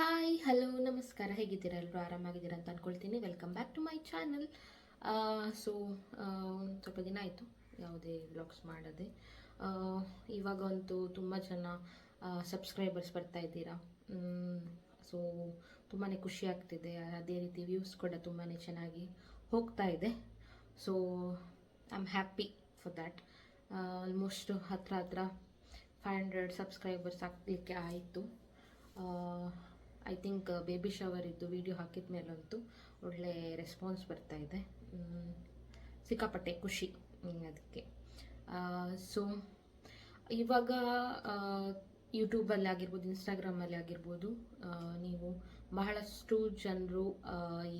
Hi hello ನಮಸ್ಕಾರ. ಹೇಗಿದ್ದೀರಾ? ಎಲ್ಲರೂ ಆರಾಮಾಗಿದ್ದೀರಾ ಅಂತ ಅಂದ್ಕೊಳ್ತೀನಿ welcome back to my channel so ಒಂದು ಸ್ವಲ್ಪ ದಿನ ಆಯಿತು. ಯಾವುದೇ ವ್ಲಾಗ್ಸ್ ಮಾಡದೆ. ಇವಾಗಂತೂ ತುಂಬ ಜನ ಸಬ್ಸ್ಕ್ರೈಬರ್ಸ್ ಬರ್ತಾ ಇದ್ದೀರಾ? ಸೊ ತುಂಬಾ ಖುಷಿ ಆಗ್ತಿದೆ. ಅದೇ ರೀತಿ ವ್ಯೂಸ್ ಕೂಡ ತುಂಬಾ ಚೆನ್ನಾಗಿ ಹೋಗ್ತಾ ಇದೆ. So I am happy for that almost ಹತ್ರ ಹತ್ರ ಫೈವ್ ಹಂಡ್ರೆಡ್ ಸಬ್ಸ್ಕ್ರೈಬರ್ಸ್ ಆಗಲಿಕ್ಕೆ ಆಯಿತು. ಐ ಥಿಂಕ್ ಬೇಬಿ ಶವರ್ ಇದ್ದು ವಿಡಿಯೋ ಹಾಕಿದ ಮೇಲಂತೂ ಒಳ್ಳೆ ರೆಸ್ಪಾನ್ಸ್ ಬರ್ತಾ ಇದೆ. ಸಿಕ್ಕಾಪಟ್ಟೆ ಖುಷಿ ಅದಕ್ಕೆ. ಸೊ ಇವಾಗ ಯೂಟ್ಯೂಬಲ್ಲಿ ಆಗಿರ್ಬೋದು ಇನ್ಸ್ಟಾಗ್ರಾಮಲ್ಲಿ ಆಗಿರ್ಬೋದು ನೀವು ಬಹಳಷ್ಟು ಜನರು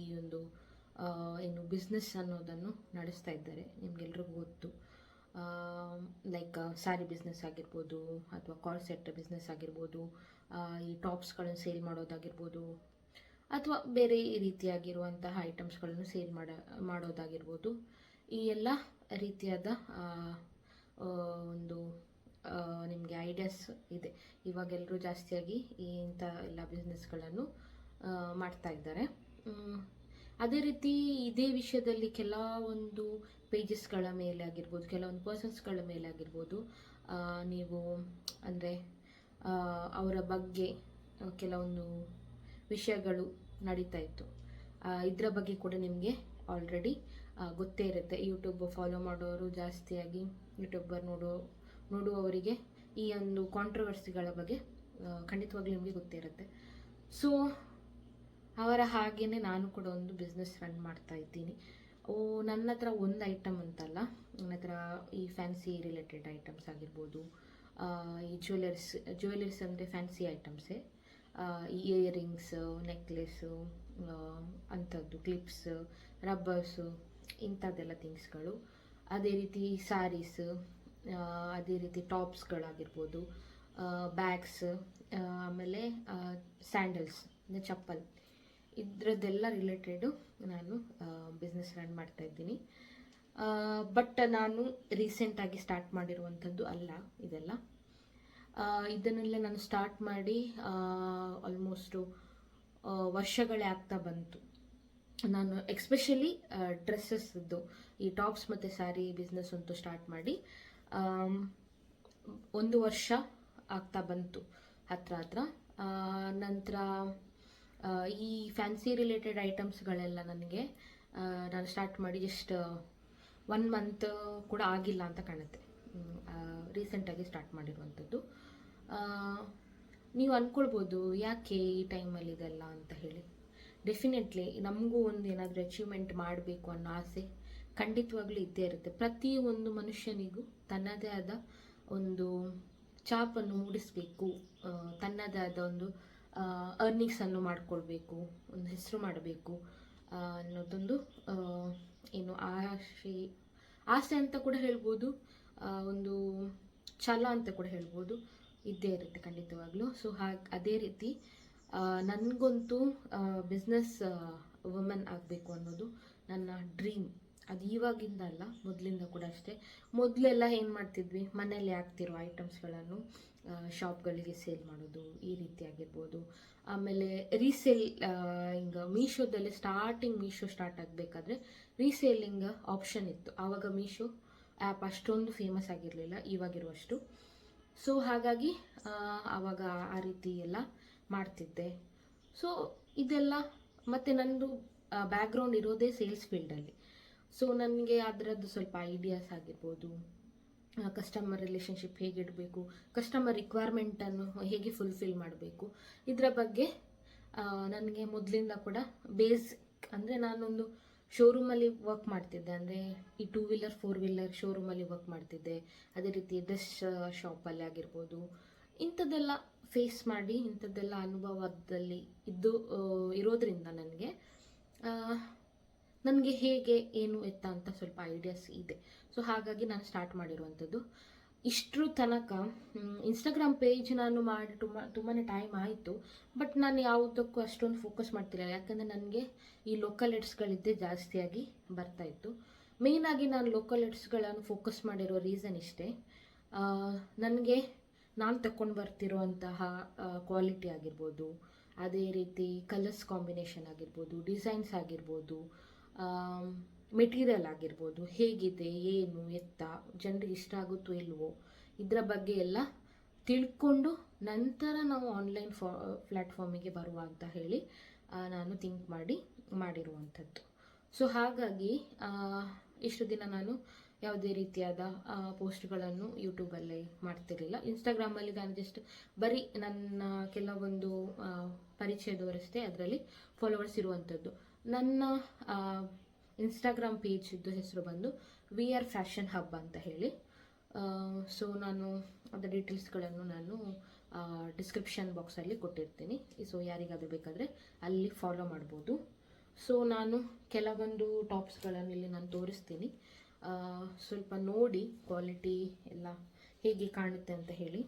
ಈ ಒಂದು ಏನು ಬಿಸ್ನೆಸ್ ಅನ್ನೋದನ್ನು ನಡೆಸ್ತಾ ಇದ್ದಾರೆ, ನಿಮ್ಗೆಲ್ರಿಗೂ ಗೊತ್ತು. ಲೈಕ್ ಸಾರಿ ಬಿಸ್ನೆಸ್ ಆಗಿರ್ಬೋದು, ಅಥವಾ ಕಾಲ್ ಸೆಟ್ ಬಿಸ್ನೆಸ್ ಆಗಿರ್ಬೋದು ಈ ಟಾಪ್ಸ್ಗಳನ್ನು ಸೇಲ್ ಮಾಡೋದಾಗಿರ್ಬೋದು ಅಥವಾ ಬೇರೆ ರೀತಿಯಾಗಿರುವಂತಹ ಐಟಮ್ಸ್ಗಳನ್ನು ಸೇಲ್ ಮಾಡ, ಮಾಡೋದಾಗಿರ್ಬೋದು. ಈ ಎಲ್ಲ ರೀತಿಯಾದ ಒಂದು ನಿಮಗೆ ಐಡಿಯಾಸ್ ಇದೆ. ಇವಾಗೆಲ್ಲರೂ ಜಾಸ್ತಿಯಾಗಿ ಈ ಇಂಥ ಎಲ್ಲ ಬಿಸ್ನೆಸ್ಗಳನ್ನು ಮಾಡ್ತಾ ಇದ್ದಾರೆ. ಅದೇ ರೀತಿ ಇದೇ ವಿಷಯದಲ್ಲಿ ಕೆಲವೊಂದು ಪೇಜಸ್ಗಳ ಮೇಲೆ ಆಗಿರ್ಬೋದು, ಕೆಲವೊಂದು ಪರ್ಸನ್ಸ್ಗಳ ಮೇಲೆ ಆಗಿರ್ಬೋದು ನೀವು ಅಂದರೆ ಅವರ ಬಗ್ಗೆ ಕೆಲವೊಂದು ವಿಷಯಗಳು ನಡೀತಾ ಇತ್ತು. ಇದರ ಬಗ್ಗೆ ಕೂಡ ನಿಮಗೆ ಆಲ್ರೆಡಿ ಗೊತ್ತೇ ಇರುತ್ತೆ. ಯೂಟ್ಯೂಬ್ ಫಾಲೋ ಮಾಡೋರು ಜಾಸ್ತಿಯಾಗಿ ಯೂಟ್ಯೂಬರ್ ನೋಡೋ, ನೋಡುವವರಿಗೆ ಈ ಒಂದು ಕಾಂಟ್ರವರ್ಸಿಗಳ ಬಗ್ಗೆ ಖಂಡಿತವಾಗ್ಲೂ ನಿಮಗೆ ಗೊತ್ತೇ ಇರುತ್ತೆ. ಸೊ ಅವರ ಹಾಗೇನೆ ನಾನು ಕೂಡ ಒಂದು ಬಿಸ್ನೆಸ್ ರನ್ ಮಾಡ್ತಾ ಇದ್ದೀನಿ. ಓ ನನ್ನ ಹತ್ರ ಒಂದು ಐಟಮ್ ಅಂತಲ್ಲ ನನ್ನ ಹತ್ರ ಈ ಫ್ಯಾನ್ಸಿ ರಿಲೇಟೆಡ್ ಐಟಮ್ಸ್ ಆಗಿರ್ಬೋದು ಈ ಜ್ಯುವೆಲರ್ಸ್ ಜ್ಯುವೆಲರ್ಸ್ ಅಂದರೆ ಫ್ಯಾನ್ಸಿ ಐಟಮ್ಸೇ ಈ ಇಯರಿಂಗ್ಸು ನೆಕ್ಲೆಸ್ಸು ಅಂಥದ್ದು ಕ್ಲಿಪ್ಸ್ ರಬ್ಬರ್ಸು ಇಂಥದ್ದೆಲ್ಲ ಥಿಂಗ್ಸ್ಗಳು ಅದೇ ರೀತಿ ಸ್ಯಾರೀಸ್ ಅದೇ ರೀತಿ ಟಾಪ್ಸ್ಗಳಾಗಿರ್ಬೋದು ಬ್ಯಾಗ್ಸ್ ಆಮೇಲೆ ಸ್ಯಾಂಡಲ್ಸ್ ಅಂದರೆ ಚಪ್ಪಲ್. ಇದರದ್ದೆಲ್ಲ ರಿಲೇಟೆಡು ನಾನು ಬಿಸ್ನೆಸ್ ರನ್ ಮಾಡ್ತಾ ಇದ್ದೀನಿ. ಬಟ್ ನಾನು ರೀಸೆಂಟಾಗಿ ಸ್ಟಾರ್ಟ್ ಮಾಡಿರುವಂಥದ್ದು ಅಲ್ಲ, ಇದೆಲ್ಲ. ಇದನ್ನೆಲ್ಲ ನಾನು ಸ್ಟಾರ್ಟ್ ಮಾಡಿ ಆಲ್ಮೋಸ್ಟು ವರ್ಷಗಳೇ ಆಗ್ತಾ ಬಂತು. ನಾನು ಎಕ್ಸ್ಪೆಷಲಿ ಡ್ರೆಸ್ಸಸ್ದು ಈ ಟಾಪ್ಸ್ ಮತ್ತು ಸ್ಯಾರಿ ಬಿಸ್ನೆಸ್ ಅಂತೂ ಸ್ಟಾರ್ಟ್ ಮಾಡಿ ಒಂದು ವರ್ಷ ಆಗ್ತಾ ಬಂತು ಹತ್ರ ಹತ್ರ. ನಂತರ ಈ ಫ್ಯಾನ್ಸಿ ರಿಲೇಟೆಡ್ ಐಟಮ್ಸ್ಗಳೆಲ್ಲ ನನಗೆ ನಾನು ಸ್ಟಾರ್ಟ್ ಮಾಡಿ ಜಸ್ಟ್ ಒನ್ ಮಂತ್ ಕೂಡ ಆಗಿಲ್ಲ ಅಂತ ಕಾಣುತ್ತೆ. ರೀಸೆಂಟಾಗಿ ಸ್ಟಾರ್ಟ್ ಮಾಡಿರುವಂಥದ್ದು. ನೀವು ಅಂದ್ಕೊಳ್ಬೋದು ಯಾಕೆ ಈ ಟೈಮಲ್ಲಿ ಇದೆಲ್ಲ ಅಂತ ಹೇಳಿ. ಡೆಫಿನೆಟ್ಲಿ ನಮಗೂ ಒಂದು ಏನಾದರೂ ಅಚೀವ್ಮೆಂಟ್ ಮಾಡಬೇಕು ಅನ್ನೋ ಆಸೆ ಖಂಡಿತವಾಗ್ಲೂ ಇದ್ದೇ ಇರುತ್ತೆ. ಪ್ರತಿ ಒಂದು ಮನುಷ್ಯನಿಗೂ ತನ್ನದೇ ಆದ ಒಂದು ಚಾಪನ್ನು ಮೂಡಿಸಬೇಕು ತನ್ನದೇ ಆದ ಒಂದು ಅರ್ನಿಂಗ್ಸನ್ನು ಮಾಡಿಕೊಳ್ಬೇಕು, ಒಂದು ಹೆಸರು ಮಾಡಬೇಕು ಅನ್ನೋದೊಂದು ಏನು ಆಸೆ ಆಸೆ ಅಂತ ಕೂಡ ಹೇಳ್ಬೋದು ಒಂದು ಛಲ ಅಂತ ಕೂಡ ಹೇಳ್ಬೋದು. ಇದ್ದೇ ಇರುತ್ತೆ ಖಂಡಿತವಾಗ್ಲೂ. ಸೊ ಹಾಗೆ, ಅದೇ ರೀತಿ ನನಗಂತೂ ಬಿಸ್ನೆಸ್ ವುಮೆನ್ ಆಗಬೇಕು ಅನ್ನೋದು ನನ್ನ ಡ್ರೀಮ್ ಅದು ಇವಾಗಿಂದ ಅಲ್ಲ, ಮೊದಲಿಂದ ಕೂಡ ಅಷ್ಟೇ. ಮೊದಲೆಲ್ಲ ಏನು ಮಾಡ್ತಿದ್ವಿ? ಮನೇಲಿ ಆಗ್ತಿರೋ ಐಟಮ್ಸ್ಗಳನ್ನು ಶಾಪ್ಗಳಿಗೆ ಸೇಲ್ ಮಾಡೋದು, ಈ ರೀತಿ ಆಗಿರ್ಬೋದು. ಆಮೇಲೆ ರೀಸೇಲ್ ಹಿಂಗ ಮೀಶೋದಲ್ಲಿ ಸ್ಟಾರ್ಟಿಂಗ್ ಮೀಶೋ ಸ್ಟಾರ್ಟ್ ಆಗಬೇಕಾದ್ರೆ ರೀಸೇಲಿಂಗ್ ಆಪ್ಷನ್ ಇತ್ತು. ಆವಾಗ ಮೀಶೋ ಆ್ಯಪ್ ಅಷ್ಟೊಂದು ಫೇಮಸ್ ಆಗಿರಲಿಲ್ಲ, ಇವಾಗಿರುವಷ್ಟು. ಸೊ ಹಾಗಾಗಿ ಆವಾಗ ಆ ರೀತಿ ಎಲ್ಲ ಮಾಡ್ತಿದ್ದೆ. ಸೊ ಇದೆಲ್ಲ ಮತ್ತು ನನ್ನದು ಬ್ಯಾಕ್ಗ್ರೌಂಡ್ ಇರೋದೇ ಸೇಲ್ಸ್ ಫೀಲ್ಡಲ್ಲಿ ಸೊ ನನಗೆ ಅದರದ್ದು ಸ್ವಲ್ಪ ಐಡಿಯಾಸ್ ಆಗಿರ್ಬೋದು ಕಸ್ಟಮರ್ ರಿಲೇಷನ್ಶಿಪ್ ಹೇಗಿಡಬೇಕು ಕಸ್ಟಮರ್ ರಿಕ್ವೈರ್ಮೆಂಟನ್ನು ಹೇಗೆ ಫುಲ್ಫಿಲ್ ಮಾಡಬೇಕು, ಇದರ ಬಗ್ಗೆ ನನಗೆ ಮೊದಲಿಂದ ಕೂಡ ಬೇಸಿಕ್ ಅಂದರೆ ನಾನೊಂದು ಶೋರೂಮಲ್ಲಿ ವರ್ಕ್ ಮಾಡ್ತಿದ್ದೆ. ಅಂದರೆ ಈ ಟೂ ವೀಲರ್ ಫೋರ್ ವೀಲರ್ ಶೋರೂಮಲ್ಲಿ ವರ್ಕ್ ಮಾಡ್ತಿದ್ದೆ. ಅದೇ ರೀತಿ ಡ್ರೆಸ್ ಶಾಪಲ್ಲಿ ಆಗಿರ್ಬೋದು. ಇಂಥದ್ದೆಲ್ಲ ಫೇಸ್ ಮಾಡಿ ಇಂಥದ್ದೆಲ್ಲ ಅನುಭವದಲ್ಲಿ ಇದ್ದು ಆ, ಇರೋದ್ರಿಂದ ನನಗೆ ನನಗೆ ಹೇಗೆ ಏನು ಎತ್ತ ಅಂತ ಸ್ವಲ್ಪ ಐಡಿಯಾಸ್ ಇದೆ. ಸೊ ಹಾಗಾಗಿ ನಾನು ಸ್ಟಾರ್ಟ್ ಮಾಡಿರುವಂಥದ್ದು. ಇಷ್ಟರ ತನಕ ಇನ್ಸ್ಟಾಗ್ರಾಮ್ ಪೇಜ್ ನಾನು ಮಾಡಿ, ತುಂಬ ತುಂಬಾ ಟೈಮ್ ಆಯಿತು. ಬಟ್ ನಾನು ಯಾವುದಕ್ಕೂ ಅಷ್ಟೊಂದು ಫೋಕಸ್ ಮಾಡ್ತಿರಲಿಲ್ಲ. ಯಾಕಂದರೆ ನನಗೆ ಈ ಲೋಕಲ್ ಎಡ್ಸ್ಗಳಿದ್ದೇ ಜಾಸ್ತಿಯಾಗಿ ಬರ್ತಾಯಿತ್ತು ಮೇಯ್ನಾಗಿ ನಾನು ಲೋಕಲ್ ಎಡ್ಸ್ಗಳನ್ನು ಫೋಕಸ್ ಮಾಡಿರೋ ರೀಸನ್ ಇಷ್ಟೇ. ನನಗೆ ನಾನು ತಗೊಂಡು ಬರ್ತಿರೋಂತಹ ಕ್ವಾಲಿಟಿ ಆಗಿರ್ಬೋದು, ಅದೇ ರೀತಿ ಕಲರ್ಸ್ ಕಾಂಬಿನೇಷನ್ ಆಗಿರ್ಬೋದು ಡಿಸೈನ್ಸ್ ಆಗಿರ್ಬೋದು ಮೆಟೀರಿಯಲ್ ಆಗಿರ್ಬೋದು, ಹೇಗಿದೆ, ಏನು, ಎತ್ತ ಜನರಿಗೆ ಇಷ್ಟ ಆಗುತ್ತೋ ಇಲ್ವೋ, ಇದರ ಬಗ್ಗೆ ಎಲ್ಲ ತಿಳ್ಕೊಂಡು ನಂತರ ನಾವು ಆನ್ಲೈನ್ ಫಾ ಪ್ಲ್ಯಾಟ್ಫಾರ್ಮಿಗೆ ಬರುವ ಅಂತ ಹೇಳಿ ನಾನು ಥಿಂಕ್ ಮಾಡಿ, ಮಾಡಿರುವಂಥದ್ದು. ಸೊ ಹಾಗಾಗಿ ಇಷ್ಟು ದಿನ ನಾನು ಯಾವುದೇ ರೀತಿಯಾದ ಪೋಸ್ಟ್ಗಳನ್ನು ಯೂಟ್ಯೂಬಲ್ಲಿ ಮಾಡ್ತಿರಲಿಲ್ಲ. ಇನ್ಸ್ಟಾಗ್ರಾಮಲ್ಲಿ ನಾನು ಜಸ್ಟ್ ಬರೀ ನನ್ನ ಕೆಲವೊಂದು ಪರಿಚಯದವರಷ್ಟೇ ಅದರಲ್ಲಿ ಫಾಲೋವರ್ಸ್ ಇರುವಂಥದ್ದು. ನನ್ನ ಇನ್ಸ್ಟಾಗ್ರಾಮ್ ಇದ್ದು ಹೆಸರು ಬಂದು ವಿ ಆರ್ ಫ್ಯಾಷನ್ ಹಬ್ ಅಂತ ಹೇಳಿ. ಸೊ ನಾನು ಅದರ ಡೀಟೇಲ್ಸ್ಗಳನ್ನು ನಾನು ಡಿಸ್ಕ್ರಿಪ್ಷನ್ ಬಾಕ್ಸಲ್ಲಿ ಕೊಟ್ಟಿರ್ತೀನಿ. ಸೊ ಯಾರಿಗಾದರೂ ಬೇಕಾದರೆ ಅಲ್ಲಿ ಫಾಲೋ ಮಾಡ್ಬೋದು. ಸೊ ನಾನು ಕೆಲವೊಂದು ಟಾಪ್ಸ್ಗಳನ್ನು ಇಲ್ಲಿ ನಾನು ತೋರಿಸ್ತೀನಿ. ಸ್ವಲ್ಪ ನೋಡಿ ಕ್ವಾಲಿಟಿ ಎಲ್ಲ ಹೇಗೆ ಕಾಣುತ್ತೆ ಅಂತ ಹೇಳಿ.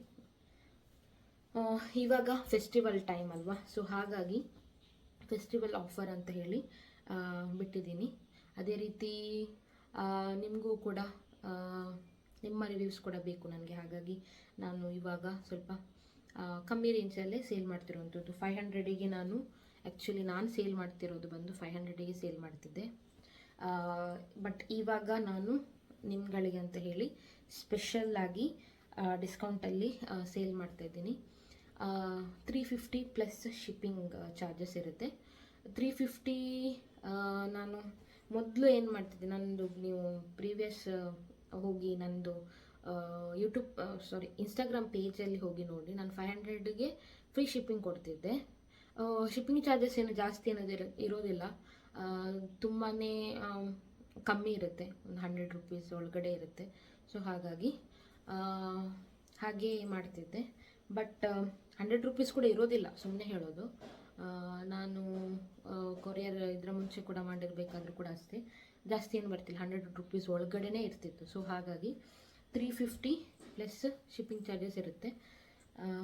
ಇವಾಗ ಫೆಸ್ಟಿವಲ್ ಟೈಮ್ ಅಲ್ವಾ? ಸೊ ಹಾಗಾಗಿ ಫೆಸ್ಟಿವಲ್ ಆಫರ್ ಅಂತ ಹೇಳಿ ಬಿಟ್ಟಿದ್ದೀನಿ. ಅದೇ ರೀತಿ ನಿಮಗೂ ಕೂಡ ನಿಮ್ಮ ರಿವ್ಯೂಸ್ ಕೂಡ ಬೇಕು ನನಗೆ. ಹಾಗಾಗಿ ನಾನು ಇವಾಗ ಸ್ವಲ್ಪ ಕಮ್ಮಿ ರೇಂಜಲ್ಲೇ ಸೇಲ್ ಮಾಡ್ತಿರೋವಂಥದ್ದು. ಫೈವ್ ಹಂಡ್ರೆಡಿಗೆ ನಾನು ಆ್ಯಕ್ಚುಲಿ ನಾನು ಸೇಲ್ ಮಾಡ್ತಿರೋದು ಬಂದು ಫೈವ್ ಹಂಡ್ರೆಡಿಗೆ ಸೇಲ್ ಮಾಡ್ತಿದ್ದೆ. ಬಟ್ ಇವಾಗ ನಾನು ನಿಮ್ಗಳಿಗೆ ಅಂತ ಹೇಳಿ ಸ್ಪೆಷಲ್ಲಾಗಿ ಡಿಸ್ಕೌಂಟಲ್ಲಿ ಸೇಲ್ ಮಾಡ್ತಾ ಇದ್ದೀನಿ. Three fifty plus shipping charges ಇರುತ್ತೆ. ತ್ರೀ ಫಿಫ್ಟಿ ನಾನು ಮೊದಲು ಏನು ಮಾಡ್ತಿದ್ದೆ, ನಂದು ನೀವು ಪ್ರೀವಿಯಸ್ ಹೋಗಿ ನಂದು ಯೂಟ್ಯೂಬ್ ಸಾರಿ ಇನ್ಸ್ಟಾಗ್ರಾಮ್ ಪೇಜಲ್ಲಿ ಹೋಗಿ ನೋಡಿ, ನಾನು ಫೈವ್ ಹಂಡ್ರೆಡ್ಗೆ ಫ್ರೀ ಶಿಪ್ಪಿಂಗ್ ಕೊಡ್ತಿದ್ದೆ. ಶಿಪ್ಪಿಂಗ್ ಚಾರ್ಜಸ್ ಏನು ಜಾಸ್ತಿ ಅನ್ನೋದು ಇರ- ಇರೋದಿಲ್ಲ. ತುಂಬಾ ಕಮ್ಮಿ ಇರುತ್ತೆ, ಒಂದು ಹಂಡ್ರೆಡ್ ರುಪೀಸ್ ಒಳಗಡೆ ಇರುತ್ತೆ. ಸೊ ಹಾಗಾಗಿ ಹಾಗೆ ಮಾಡ್ತಿದ್ದೆ. ಬಟ್ ಹಂಡ್ರೆಡ್ ರುಪೀಸ್ ಕೂಡ ಇರೋದಿಲ್ಲ ಸುಮ್ಮನೆ ಹೇಳೋದು. ನಾನು ಕೊರಿಯರ್ ಇದರ ಮುಂಚೆ ಕೂಡ ಮಾಡಿರಬೇಕಾದ್ರೂ ಕೂಡ ಅಷ್ಟೇ. ಜಾಸ್ತಿ ಏನು ಬರ್ತಿಲ್ಲ ಹಂಡ್ರೆಡ್ ರುಪೀಸ್ ಒಳಗಡೆನೇ ಇರ್ತಿತ್ತು. ಸೊ ಹಾಗಾಗಿ three fifty plus shipping charges ಇರುತ್ತೆ.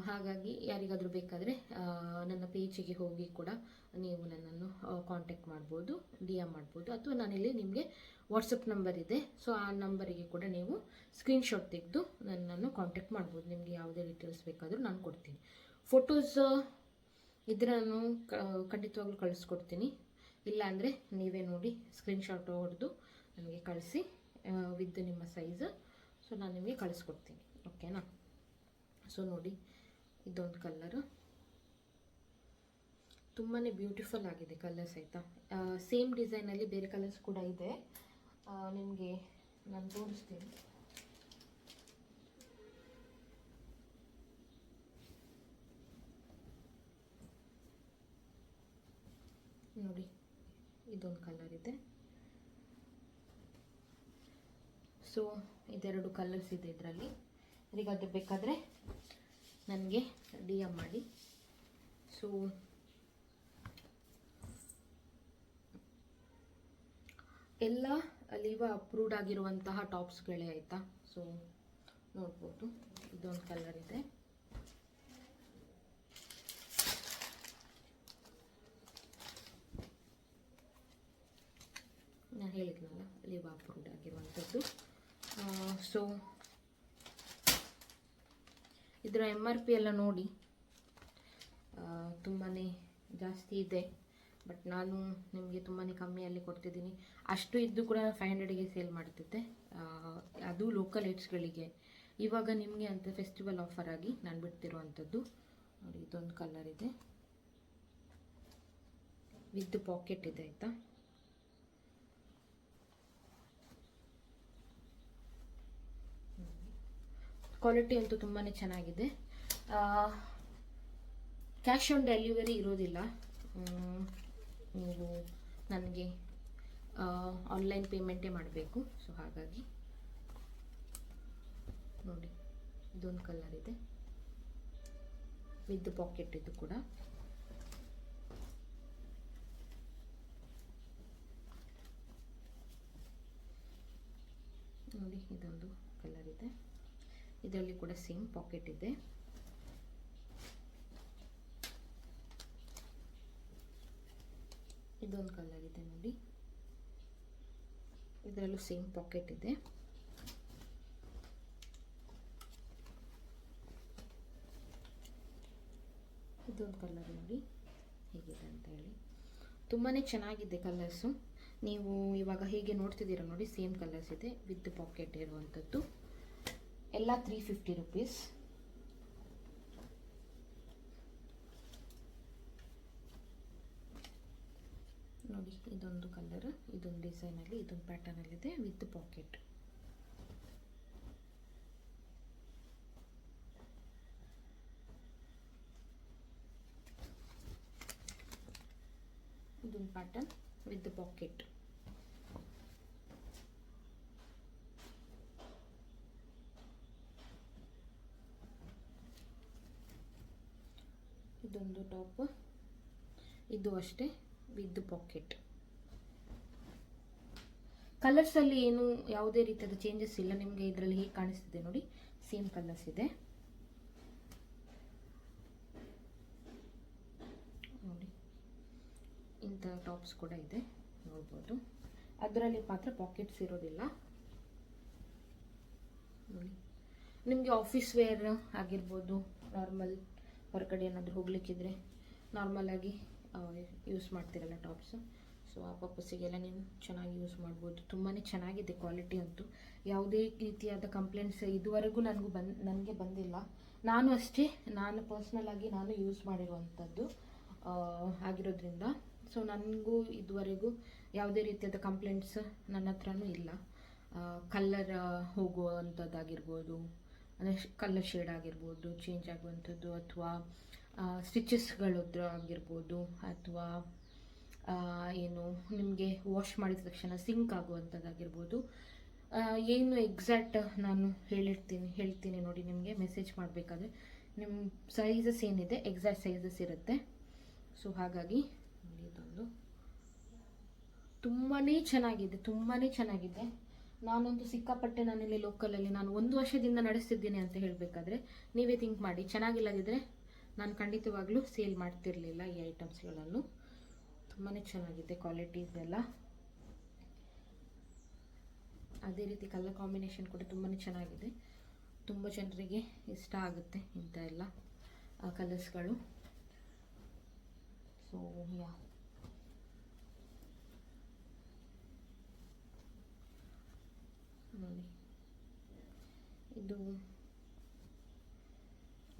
ಹಾಗಾಗಿ ಯಾರಿಗಾದರೂ ಬೇಕಾದರೆ ನನ್ನ ಪೇಜಿಗೆ ಹೋಗಿ ಕೂಡ ನೀವು ನನ್ನನ್ನು ಕಾಂಟ್ಯಾಕ್ಟ್ ಮಾಡ್ಬೋದು ಡಿ ಎಂ ಮಾಡ್ಬೋದು. ಅಥವಾ ನಾನಿಲ್ಲಿ ನಿಮಗೆ ವಾಟ್ಸಪ್ ನಂಬರ್ ಇದೆ. ಸೊ ಆ ನಂಬರಿಗೆ ಕೂಡ ನೀವು ಸ್ಕ್ರೀನ್ಶಾಟ್ ತೆಗೆದು ನನ್ನನ್ನು ಕಾಂಟ್ಯಾಕ್ಟ್ ಮಾಡ್ಬೋದು. ನಿಮಗೆ ಯಾವುದೇ ಡೀಟೇಲ್ಸ್ ಬೇಕಾದರೂ ನಾನು ಕೊಡ್ತೀನಿ. ಫೋಟೋಸ್ ಇದ್ರೆ ನಾನು ಕ- ಖಂಡಿತವಾಗ್ಲೂ ಕಳಿಸ್ಕೊಡ್ತೀನಿ. ಇಲ್ಲಾಂದರೆ ನೀವೇ ನೋಡಿ ಸ್ಕ್ರೀನ್ಶಾಟ್ ಹೊಡೆದು ನನಗೆ ಕಳಿಸಿ ವಿತ್ ನಿಮ್ಮ ಸೈಜ್ ಸೊ ನಾನು ನಿಮಗೆ ಕಳಿಸ್ಕೊಡ್ತೀನಿ. ಓಕೆನಾ ಸೊ ನೋಡಿ, ಇದೊಂದು ಕಲ್ಲರು ತುಂಬಾ ಬ್ಯೂಟಿಫುಲ್ ಆಗಿದೆ ಕಲರ್ಸ್ ಆಯಿತಾ ಸೇಮ್ ಡಿಸೈನಲ್ಲಿ ಬೇರೆ ಕಲರ್ಸ್ ಕೂಡ ಇದೆ. ನಿಮಗೆ ನಾನು ತೋರಿಸ್ತೀನಿ. ನೋಡಿ, ಇದೊಂದು ಕಲರ್ ಇದೆ. ಸೊ ಇದೆರಡು ಕಲರ್ಸ್ ಇದೆ ಇದರಲ್ಲಿ. ಯಾರಿಗಾದ್ರೂ ಬೇಕಾದರೆ ನನಗೆ ಡಿ ಎಂ ಮಾಡಿ. ಸೊ ಎಲ್ಲ ಲೀವ ಅಪ್ರೂವ್ಡ್ ಆಗಿರುವಂತಹ ಟಾಪ್ಸ್ಗಳೇ ಆಯಿತಾ? ಸೊ ನೋಡ್ಬೋದು. ಇದೊಂದು ಕಲರ್ ಇದೆ ನಾನು ಹೇಳಿದ್ನಲ್ಲ ಲೀವ ಅಪ್ರೂವ್ಡ್ ಆಗಿರುವಂಥದ್ದು ಸೊ ಇದರ ಎಂ ಆರ್ ಪಿ ಎಲ್ಲ ನೋಡಿ. ತುಂಬಾ ಜಾಸ್ತಿ ಇದೆ ಬಟ್ ನಾನು ನಿಮಗೆ ತುಂಬಾ ಕಮ್ಮಿಯಲ್ಲಿ ಕೊಡ್ತಿದ್ದೀನಿ. ಅಷ್ಟು ಇದ್ದು ಕೂಡ ಫೈವ್ ಹಂಡ್ರೆಡಿಗೆ ಸೇಲ್ ಮಾಡ್ತಿದ್ದೆ. ಅದು ಲೋಕಲ್ ಏಟ್ಸ್ಗಳಿಗೆ ಇವಾಗ ನಿಮಗೆ ಅಂತ ಫೆಸ್ಟಿವಲ್ ಆಫರ್ ಆಗಿ ನಾನು ಬಿಡ್ತಿರುವಂಥದ್ದು. ನೋಡಿ, ಇದೊಂದು ಕಲರ್ ಇದೆ. ವಿತ್ ಪಾಕೆಟ್ ಇದೆ, ಆಯಿತಾ? ಕ್ವಾಲಿಟಿ ಅಂತೂ ತುಂಬಾ ಚೆನ್ನಾಗಿದೆ. ಕ್ಯಾಶ್ ಆನ್ ಡೆಲಿವರಿ ಇರೋದಿಲ್ಲ. ನೀವು ನನಗೆ ಆನ್ಲೈನ್ ಪೇಮೆಂಟೇ ಮಾಡಬೇಕು. ಸೊ ಹಾಗಾಗಿ ನೋಡಿ, ಇದೊಂದು ಕಲರ್ ಇದೆ. ವಿತ್ ಪಾಕೆಟ್ ಇದು ಕೂಡ. ನೋಡಿ, ಇದೊಂದು ಕಲರ್ ಇದೆ. ಇದರಲ್ಲಿ ಕೂಡ ಸೇಮ್ ಪಾಕೆಟ್ ಇದೆ. ಇದೊಂದು ಕಲರ್ ಇದೆ ನೋಡಿ. ಇದರಲ್ಲೂ ಸೇಮ್ ಪಾಕೆಟ್ ಇದೆ. ಇದೊಂದು ಕಲರ್ ನೋಡಿ. ಹೇಗಿದೆ ಅಂತ ಹೇಳಿ. ತುಂಬಾ ಚೆನ್ನಾಗಿದೆ ಕಲರ್ಸು ನೀವು ಇವಾಗ ಹೇಗೆ ನೋಡ್ತಿದ್ದೀರ ನೋಡಿ ಸೇಮ್ ಕಲರ್ಸ್ ಇದೆ ವಿತ್ ಪಾಕೆಟ್ ಇರುವಂಥದ್ದು ಎಲ್ಲ ತ್ರೀ ಫಿಫ್ಟಿ ರುಪೀಸ್ ನೋಡಿ, ಇದೊಂದು ಕಲರ್ ಇದೊಂದು ಡಿಸೈನಲ್ಲಿ ಇದೊಂದು ಪ್ಯಾಟರ್ನಲ್ಲಿದೆ ವಿತ್ ಪಾಕೆಟ್ ಇದೊಂದು ಪ್ಯಾಟರ್ನ್ ವಿತ್ ಪಾಕೆಟ್ ಇದೊಂದು ಟಾಪ್ ಇದು ಅಷ್ಟೇ. ವಿದ್ ಪಾಕೆಟ್ ಕಲರ್ಸಲ್ಲಿ ಏನು ಯಾವುದೇ ರೀತಿಯಾದ ಚೇಂಜಸ್ ಇಲ್ಲ. ನಿಮಗೆ ಇದರಲ್ಲಿ ಹೇಗೆ ಕಾಣಿಸ್ತಿದೆ ನೋಡಿ. ಸೇಮ್ ಕಲರ್ಸ್ ಇದೆ. ನೋಡಿ. ಇಂಥ ಟಾಪ್ಸ್ ಕೂಡ ಇದೆ. ನೋಡ್ಬೋದು. ಅದರಲ್ಲಿ ಮಾತ್ರ ಪಾಕೆಟ್ಸ್ ಇರೋದಿಲ್ಲ. ನೋಡಿ. ನಿಮಗೆ ಆಫೀಸ್ ವೇರ್ ಆಗಿರ್ಬೋದು ನಾರ್ಮಲ್ ಹೊರಗಡೆ ಏನಾದರೂ ಹೋಗ್ಲಿಕ್ಕಿದ್ರೆ ನಾರ್ಮಲಾಗಿ ಯೂಸ್ ಮಾಡ್ತಿರಲ್ಲ ಟಾಪ್ಸು ಸೊ ಆ ಪರ್ಪಸ್ಸಿಗೆಲ್ಲ ನೀವು ಚೆನ್ನಾಗಿ ಯೂಸ್ ಮಾಡ್ಬೋದು. ತುಂಬಾ ಚೆನ್ನಾಗಿದೆ ಕ್ವಾಲಿಟಿ ಅಂತೂ. ಯಾವುದೇ ರೀತಿಯಾದ ಕಂಪ್ಲೇಂಟ್ಸ್ ಇದುವರೆಗೂ ನನಗೂ ಬಂದು, ನನಗೆ ಬಂದಿಲ್ಲ. ನಾನು ಅಷ್ಟೇ, ನಾನು ಪರ್ಸ್ನಲ್ಲಾಗಿ ನಾನು ಯೂಸ್ ಮಾಡಿರುವಂಥದ್ದು ಆಗಿರೋದ್ರಿಂದ. ಸೊ ನನಗೂ ಇದುವರೆಗೂ ಯಾವುದೇ ರೀತಿಯಾದ ಕಂಪ್ಲೇಂಟ್ಸ್ ನನ್ನ ಹತ್ರನೂ ಇಲ್ಲ. ಕಲ್ಲರ್ ಹೋಗುವಂಥದ್ದಾಗಿರ್ಬೋದು ಅಂದರೆ ಕಲರ್ ಶೇಡ್ ಆಗಿರ್ಬೋದು ಚೇಂಜ್ ಆಗುವಂಥದ್ದು ಅಥವಾ ಸ್ಟಿಚಸ್ಗಳದ್ದು ಆಗಿರ್ಬೋದು, ಅಥವಾ ಏನು, ನಿಮಗೆ ವಾಶ್ ಮಾಡಿದ ತಕ್ಷಣ ಸಿಂಕ್ ಆಗುವಂಥದ್ದಾಗಿರ್ಬೋದು. ಏನು ಎಕ್ಸಾಕ್ಟ್ ನಾನು ಹೇಳಿರ್ತೀನಿ, ಹೇಳ್ತೀನಿ ನೋಡಿ ನಿಮಗೆ ಮೆಸೇಜ್ ಮಾಡಬೇಕಾದ್ರೆ. ನಿಮ್ಮ ಸೈಜಸ್ ಏನಿದೆ ಎಕ್ಸಾಕ್ಟ್ ಸೈಜಸ್ ಇರುತ್ತೆ. ಸೊ ಹಾಗಾಗಿ ಇದೊಂದು. ತುಂಬಾ ಚೆನ್ನಾಗಿದೆ ತುಂಬಾ ಚೆನ್ನಾಗಿದೆ. ನಾನೊಂದು ಸಿಕ್ಕಾಪಟ್ಟೆ ನಾನಿಲ್ಲಿ ಲೋಕಲಲ್ಲಿ ನಾನು ಒಂದು ವರ್ಷದಿಂದ ನಡೆಸ್ತಿದ್ದೀನಿ ಅಂತ ಹೇಳಬೇಕಾದ್ರೆ ನೀವೇ ಥಿಂಕ್ ಮಾಡಿ. ಚೆನ್ನಾಗಿಲ್ಲದಿದ್ದರೆ ನಾನು ಖಂಡಿತವಾಗ್ಲೂ ಸೇಲ್ ಮಾಡ್ತಿರಲಿಲ್ಲ ಈ ಐಟಮ್ಸ್ಗಳನ್ನು ತುಂಬಾ ಚೆನ್ನಾಗಿದೆ ಕ್ವಾಲಿಟೀಸ್ ಎಲ್ಲ ಅದೇ ರೀತಿ ಕಲರ್ ಕಾಂಬಿನೇಷನ್ ಕೂಡ ತುಂಬಾ ಚೆನ್ನಾಗಿದೆ. ತುಂಬ ಜನರಿಗೆ ಇಷ್ಟ ಆಗುತ್ತೆ ಇಂಥ ಎಲ್ಲ ಕಲರ್ಸ್ಗಳು ಸೊ ಯಾ ನೋಡಿ ಇದು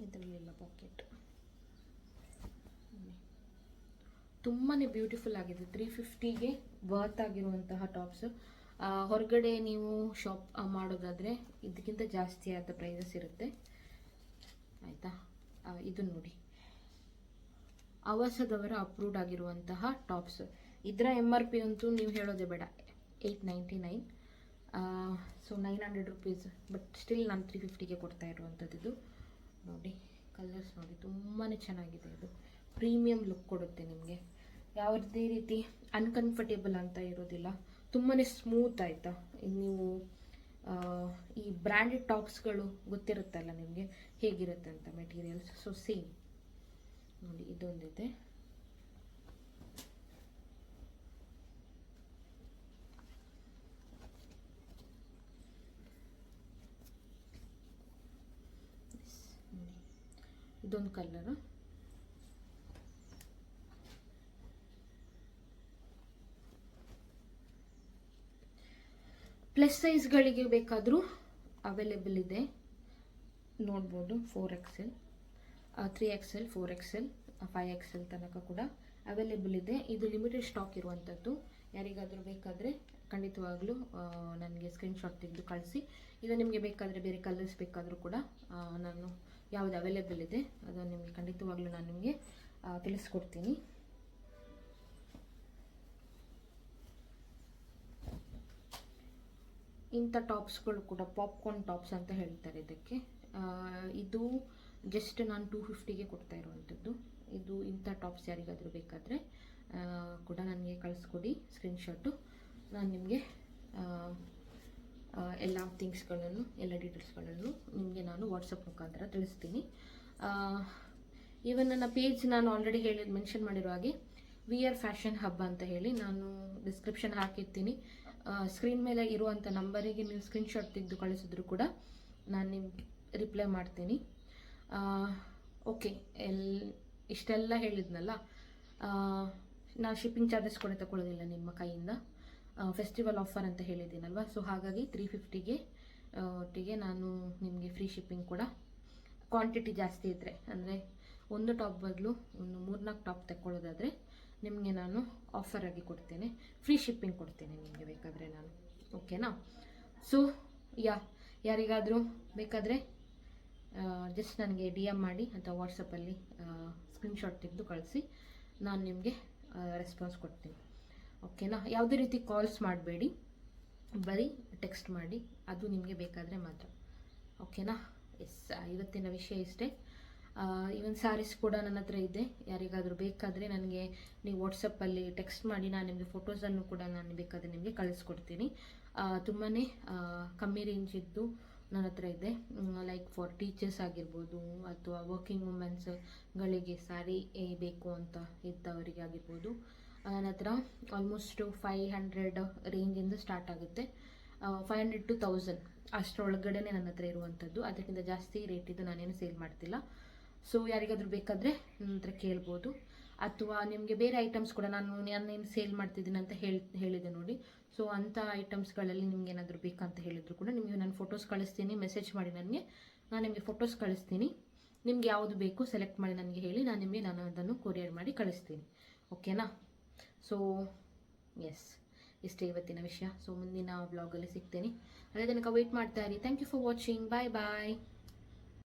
ಇದರಲ್ಲಿಲ್ಲ ಪಾಕೆಟ್ ತುಂಬಾ ಬ್ಯೂಟಿಫುಲ್ ಆಗಿದೆ. ತ್ರೀ ಫಿಫ್ಟಿಗೆ ವರ್ತ್ ಆಗಿರುವಂತಹ ಟಾಪ್ಸ್ ಹೊರಗಡೆ ನೀವು ಶಾಪ್ ಮಾಡೋದಾದರೆ ಇದಕ್ಕಿಂತ ಜಾಸ್ತಿ ಆದ ಪ್ರೈಸಸ್ ಇರುತ್ತೆ. ಆಯಿತಾ? ಇದು ನೋಡಿ. ಆವಾಸದವರ ಅಪ್ರೂವ್ಡ್ ಆಗಿರುವಂತಹ ಟಾಪ್ಸ್ ಇದರ ಎಂ ಆರ್ ಪಿ ಅಂತೂ ನೀವು ಹೇಳೋದೇ ಬೇಡ. Eight ninety nine so nine hundred rupees but still ನಾನು ತ್ರೀ ಫಿಫ್ಟಿಗೆ ಕೊಡ್ತಾ ಇರುವಂಥದ್ದು ಇದು. ನೋಡಿ ಕಲರ್ಸ್ ನೋಡಿ ತುಂಬಾ ಚೆನ್ನಾಗಿದೆ ಇದು. ಪ್ರೀಮಿಯಂ ಲುಕ್ ಕೊಡುತ್ತೆ ನಿಮಗೆ. ಯಾವುದೇ ರೀತಿ ಅನ್ಕಂಫರ್ಟೇಬಲ್ ಅಂತ ಇರೋದಿಲ್ಲ. ತುಂಬಾ ಸ್ಮೂತ್ ಆಯಿತಾ? ನೀವು ಈ ಬ್ರ್ಯಾಂಡೆಡ್ ಟಾಪ್ಸ್ಗಳು ಗೊತ್ತಿರುತ್ತಲ್ಲ ನಿಮಗೆ? ಹೇಗಿರುತ್ತೆ ಅಂತ ಮೆಟೀರಿಯಲ್ಸ್ ಸೊ ಸೇಮ್ ನೋಡಿ, ಇದೊಂದಿದೆ ನೋಡಿ. ಇದೊಂದು ಕಲರ್ ಪ್ಲಸ್ ಸೈಜ್ಗಳಿಗೆ ಬೇಕಾದರೂ ಅವೈಲೇಬಲ್ ಇದೆ. ನೋಡ್ಬೋದು four XL three XL four XL five XL ತನಕ ಕೂಡ ಅವೈಲೇಬಲ್ ಇದೆ. ಇದು ಲಿಮಿಟೆಡ್ ಸ್ಟಾಕ್ ಇರುವಂಥದ್ದು ಯಾರಿಗಾದರೂ ಬೇಕಾದರೆ ಖಂಡಿತವಾಗ್ಲೂ ನನಗೆ ಸ್ಕ್ರೀನ್ಶಾಟ್ ತೆಗೆದು ಕಳಿಸಿ. ಇದು ನಿಮಗೆ ಬೇಕಾದರೆ ಬೇರೆ ಕಲರ್ಸ್ ಬೇಕಾದರೂ ಕೂಡ ನಾನು ಯಾವುದು ಅವೈಲೇಬಲ್ ಇದೆ, ಅದನ್ನು ನಿಮಗೆ ಖಂಡಿತವಾಗ್ಲೂ ನಾನು ನಿಮಗೆ ತಿಳಿಸ್ಕೊಡ್ತೀನಿ. ಇಂಥ ಟಾಪ್ಸ್ಗಳು ಕೂಡ ಪಾಪ್ಕಾರ್ನ್ ಟಾಪ್ಸ್ ಅಂತ ಹೇಳ್ತಾರೆ ಇದಕ್ಕೆ. ಇದು ಜಸ್ಟ್ ನಾನು ಟೂ ಫಿಫ್ಟಿಗೆ ಕೊಡ್ತಾ ಇರುವಂಥದ್ದು. ಇದು ಇಂಥ ಟಾಪ್ಸ್ ಯಾರಿಗಾದರೂ ಬೇಕಾದರೆ ಕೂಡ ನನಗೆ ಕಳಿಸ್ಕೊಡಿ ಸ್ಕ್ರೀನ್ಶಾಟು ನಾನು ನಿಮಗೆ ಎಲ್ಲ ಥಿಂಗ್ಸ್ಗಳನ್ನು ಎಲ್ಲ ಡೀಟೇಲ್ಸ್ಗಳನ್ನು ನಿಮಗೆ ನಾನು ವಾಟ್ಸಪ್ ಮುಖಾಂತರ ತಿಳಿಸ್ತೀನಿ. ಈವನ್ ನನ್ನ ಪೇಜ್ ನಾನು ಆಲ್ರೆಡಿ ಹೇಳಿ ಮೆನ್ಷನ್ ಮಾಡಿರೋ ಹಾಗೆ ವಿ ಆರ್ ಫ್ಯಾಷನ್ ಹಬ್ ಅಂತ ಹೇಳಿ ನಾನು ಡಿಸ್ಕ್ರಿಪ್ಷನ್ ಹಾಕಿರ್ತೀನಿ. ಸ್ಕ್ರೀನ್ ಮೇಲೆ ಇರುವಂಥ ನಂಬರಿಗೆ ನೀವು ಸ್ಕ್ರೀನ್ಶಾಟ್ ತೆಗೆದು ಕಳಿಸಿದ್ರು ಕೂಡ ನಾನು ನಿಮ್ಗೆ ರಿಪ್ಲೈ ಮಾಡ್ತೀನಿ. ಓಕೆ ಎಲ್, ಇಷ್ಟೆಲ್ಲ ಹೇಳಿದ್ನಲ್ಲ? ನಾನು ಶಿಪ್ಪಿಂಗ್ ಚಾರ್ಜಸ್ ಕೂಡ ತಗೊಳ್ಳೋದಿಲ್ಲ ನಿಮ್ಮ ಕೈಯಿಂದ. ಫೆಸ್ಟಿವಲ್ ಆಫರ್ ಅಂತ ಹೇಳಿದ್ದೀನಲ್ವ? ಸೊ ಹಾಗಾಗಿ ತ್ರೀ ಫಿಫ್ಟಿಗೆ ಒಟ್ಟಿಗೆ ನಾನು ನಿಮಗೆ ಫ್ರೀ ಶಿಪ್ಪಿಂಗ್ ಕೂಡ ಕ್ವಾಂಟಿಟಿ ಜಾಸ್ತಿ ಇದ್ದರೆ ಅಂದರೆ ಒಂದು ಟಾಪ್ ಬದಲು ಒಂದು ಮೂರ್ನಾಲ್ಕು ಟಾಪ್ ತಗೊಳ್ಳೋದಾದರೆ ನಿಮಗೆ ನಾನು ಆಫರಾಗಿ ಕೊಡ್ತೇನೆ. ಫ್ರೀ ಶಿಪ್ಪಿಂಗ್ ಕೊಡ್ತೇನೆ ನಿಮಗೆ ಬೇಕಾದರೆ ನಾನು. ಓಕೆನಾ ಸೊ ಯಾ, ಯಾರಿಗಾದರೂ ಬೇಕಾದರೆ ಜಸ್ಟ್ ನನಗೆ ಡಿ ಎಂ ಮಾಡಿ ಅಥವಾ ವಾಟ್ಸಪ್ಪಲ್ಲಿ ಸ್ಕ್ರೀನ್ಶಾಟ್ ತೆಗೆದು ಕಳಿಸಿ, ನಾನು ನಿಮಗೆ ರೆಸ್ಪಾನ್ಸ್ ಕೊಡ್ತೀನಿ. ಓಕೆನಾ? ಯಾವುದೇ ರೀತಿ ಕಾಲ್ಸ್ ಮಾಡಬೇಡಿ. ಬರೀ ಟೆಕ್ಸ್ಟ್ ಮಾಡಿ. ಅದು ನಿಮಗೆ ಬೇಕಾದರೆ ಮಾತ್ರ. ಓಕೆನಾ? ಎಸ್ ಇವತ್ತಿನ ವಿಷಯ ಇಷ್ಟೇ. ಇವನ್ ಸ್ಯಾರೀಸ್ ಕೂಡ ನನ್ನ ಹತ್ರ ಇದೆ. ಯಾರಿಗಾದರೂ ಬೇಕಾದರೆ ನನಗೆ ನೀವು ವಾಟ್ಸಪ್ಪಲ್ಲಿ ಟೆಕ್ಸ್ಟ್ ಮಾಡಿ, ನಾನು ನಿಮಗೆ ಫೋಟೋಸನ್ನು ಕೂಡ ನಾನು ಬೇಕಾದರೆ ನಿಮಗೆ ಕಳಿಸ್ಕೊಡ್ತೀನಿ. ತುಂಬಾ ಕಮ್ಮಿ ರೇಂಜ್ ಇದ್ದು ನನ್ನ ಹತ್ರ ಇದೆ. ಲೈಕ್ ಫಾರ್ ಟೀಚರ್ಸ್ ಆಗಿರ್ಬೋದು ಅಥವಾ ವರ್ಕಿಂಗ್ ವುಮೆನ್ಸ್ಗಳಿಗೆ ಸ್ಯಾರಿ ಬೇಕು ಅಂತ ಇದ್ದವರಿಗೆ ಆಗಿರ್ಬೋದು ನನ್ನ ಹತ್ರ ಆಲ್ಮೋಸ್ಟು ಫೈವ್ ಹಂಡ್ರೆಡ್ ರೇಂಜಿಂದ ಸ್ಟಾರ್ಟ್ ಆಗುತ್ತೆ. ಫೈವ್ ಹಂಡ್ರೆಡ್ ಟು ತೌಸಂಡ್ ಅಷ್ಟರೊಳಗಡೆ ನನ್ನ ಹತ್ರ ಇರುವಂಥದ್ದು. ಅದಕ್ಕಿಂತ ಜಾಸ್ತಿ ರೇಟಿದ್ದು ನಾನೇನು ಸೇಲ್ ಮಾಡ್ತಿಲ್ಲ. ಸೊ ಯಾರಿಗಾದರೂ ಬೇಕಾದರೆ ನನ್ನ ಹತ್ರ ಕೇಳ್ಬೋದು. ಅಥವಾ ನಿಮಗೆ ಬೇರೆ ಐಟಮ್ಸ್ ಕೂಡ ನಾನು ನಾನೇನು ಸೇಲ್ ಮಾಡ್ತಿದ್ದೀನಿ ಅಂತ ಹೇಳಿ, ಹೇಳಿದೆ ನೋಡಿ. ಸೊ ಅಂಥ ಐಟಮ್ಸ್ಗಳಲ್ಲಿ ನಿಮ್ಗೆ ಏನಾದರೂ ಬೇಕಂತ ಹೇಳಿದ್ರು ಕೂಡ ನಿಮಗೆ ನಾನು ಫೋಟೋಸ್ ಕಳಿಸ್ತೀನಿ. ಮೆಸೇಜ್ ಮಾಡಿ ನನಗೆ. ನಾನು ನಿಮಗೆ ಫೋಟೋಸ್ ಕಳಿಸ್ತೀನಿ. ನಿಮ್ಗೆ ಯಾವುದು ಬೇಕು ಸೆಲೆಕ್ಟ್ ಮಾಡಿ ನನಗೆ ಹೇಳಿ. ನಾನು ನಿಮಗೆ ನಾನು ಅದನ್ನು ಕೊರಿಯರ್ ಮಾಡಿ ಕಳಿಸ್ತೀನಿ. ಓಕೆನಾ ಸೊ ಎಸ್ ಇಷ್ಟೇ ಇವತ್ತಿನ ವಿಷಯ. ಸೊ ಮುಂದಿನ ಬ್ಲಾಗಲ್ಲಿ ಸಿಗ್ತೇನೆ. ಅದೇ ತನಕ ವೆಯ್ಟ್ ಮಾಡ್ತಾ ಇರಿ. Thank you for watching bye bye